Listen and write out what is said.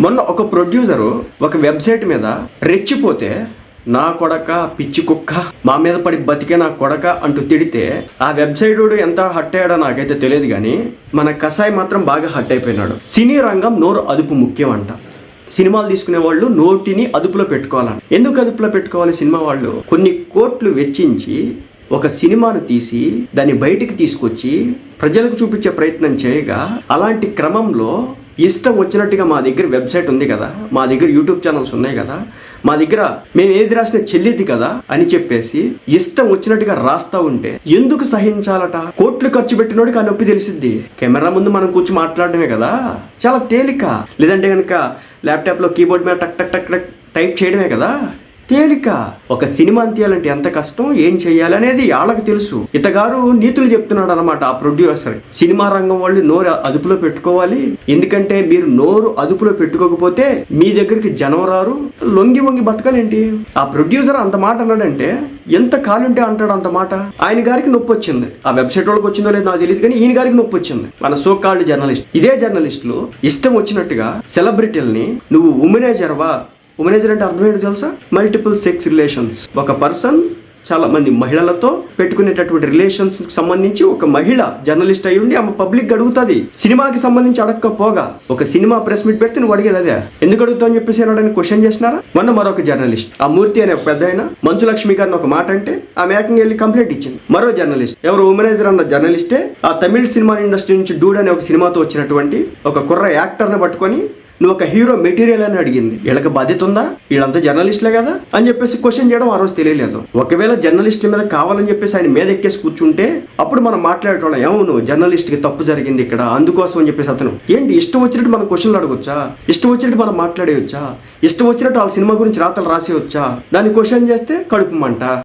మొన్న ఒక ప్రొడ్యూసరు ఒక వెబ్సైట్ మీద రెచ్చిపోతే నా కొడక పిచ్చి కుక్క మా మీద పడి బతికే నా కొడక అంటూ తిడితే ఆ వెబ్సైట్ ఎంత హట్ అయ్యాడో నాకైతే తెలియదు కానీ మన కసాయి మాత్రం బాగా హట్ అయిపోయినాడు. సినీ రంగం నోరు అదుపు ముఖ్యం అంట సినిమాలు తీసుకునే వాళ్ళు నోటిని అదుపులో పెట్టుకోవాలని ఎందుకు అదుపులో పెట్టుకోవాలి సినిమా వాళ్ళు? కొన్ని కోట్లు వెచ్చించి ఒక సినిమాను తీసి దాన్ని బయటికి తీసుకొచ్చి ప్రజలకు చూపించే ప్రయత్నం చేయగా అలాంటి క్రమంలో ఇష్టం వచ్చినట్టుగా మా దగ్గర వెబ్సైట్ ఉంది కదా మా దగ్గర యూట్యూబ్ ఛానల్స్ ఉన్నాయి కదా మా దగ్గర మేము ఏది రాసిన చెల్లిది కదా అని చెప్పేసి ఇష్టం వచ్చినట్టుగా రాస్తా ఉంటే ఎందుకు సహించాలట? కోట్లు ఖర్చు పెట్టినోడికి ఆ నొప్పి తెలిసిద్ది. కెమెరా ముందు మనం కూర్చొని మాట్లాడడమే కదా. చాలా తేలిక. లేదంటే కనుక ల్యాప్టాప్లో కీబోర్డ్ మీద టక్ టక్ టక్ టక్ టైప్ చేయడమే కదా. తేలిక ఒక సినిమా తీయాలంటే ఎంత కష్టం ఏం చేయాలనేది అనేది వాళ్ళకి తెలుసు. ఇతగారు నీతులు చెప్తున్నాడు అనమాట ఆ ప్రొడ్యూసర్. సినిమా రంగం వాళ్ళు నోరు అదుపులో పెట్టుకోవాలి. ఎందుకంటే మీరు నోరు అదుపులో పెట్టుకోకపోతే మీ దగ్గరికి జనం రారు. లొంగి వంగి బతకాలేంటి? ఆ ప్రొడ్యూసర్ అంత మాట అన్నాడంటే ఎంత ఖాళీ ఉంటే అంటాడు అంత మాట. ఆయన గారికి నొప్పి వచ్చింది. ఆ వెబ్సైట్ వాళ్ళకి వచ్చిందో లేదో నాకు తెలియదు కానీ ఈయన గారికి నొప్పి వచ్చింది. మన సో కాల్డ్ జర్నలిస్ట్. ఇదే జర్నలిస్టులు ఇష్టం వచ్చినట్టుగా సెలబ్రిటీలని నువ్వు ఉమెనేజర్వా ఉమెనేజర్ అంటే అర్థం ఏంటో తెలుసా? మల్టిపుల్ సెక్స్ రిలేషన్స్ ఒక పర్సన్ చాలా మంది మహిళలతో పెట్టుకునేటటువంటి రిలేషన్స్ సంబంధించి ఒక మహిళ జర్నలిస్ట్ అయి ఉండి ఆమె పబ్లిక్ అడుగుతుంది. సినిమాకి సంబంధించి అడగకపోగా ఒక సినిమా ప్రెస్ మీట్ పెడితే నువ్వు అడిగేది అదే. ఎందుకు అడుగుతావు అని చెప్పేసి అని క్వశ్చన్ చేసినారా? మొన్న మరొక జర్నలిస్ట్ ఆ మూర్తి అనే ఒక పెద్ద ఆయన మంచు లక్ష్మి గారిని ఒక మాట అంటే ఆ మేకంగా వెళ్ళి కంప్లైంట్ ఇచ్చింది. మరో జర్నలిస్ట్ ఎవరు ఉమెనైజర్ అన్న జర్నలిస్టే ఆ తమిళ సినిమా ఇండస్ట్రీ నుంచి డూడ్ అనే ఒక సినిమాతో వచ్చినటువంటి ఒక కుర్ర యాక్టర్ని పట్టుకొని నువ్వు ఒక హీరో మెటీరియల్ అని అడిగింది. వీళ్ళకి బాధ్యత ఉందా? వీళ్ళంతా జర్నలిస్టులే కదా? అని చెప్పేసి క్వశ్చన్ చేయడం ఆ రోజు తెలియలేదు. ఒకవేళ జర్నలిస్ట్ మీద కావాలని చెప్పేసి ఆయన మీద ఎక్కేసి కూర్చుంటే అప్పుడు మనం మాట్లాడేటోళ్ళం. ఏమో జర్నలిస్ట్కి తప్పు జరిగింది ఇక్కడ అందుకోసం అని చెప్పేసి అతను. ఏంటి ఇష్టం వచ్చినట్టు మనం క్వశ్చన్లు అడగొచ్చా? ఇష్టం వచ్చినట్టు మనం మాట్లాడేయొచ్చా? ఇష్టం వచ్చినట్టు వాళ్ళ సినిమా గురించి రాతలు రాసేయొచ్చా? దాన్ని క్వశ్చన్ చేస్తే కడుపు మంట.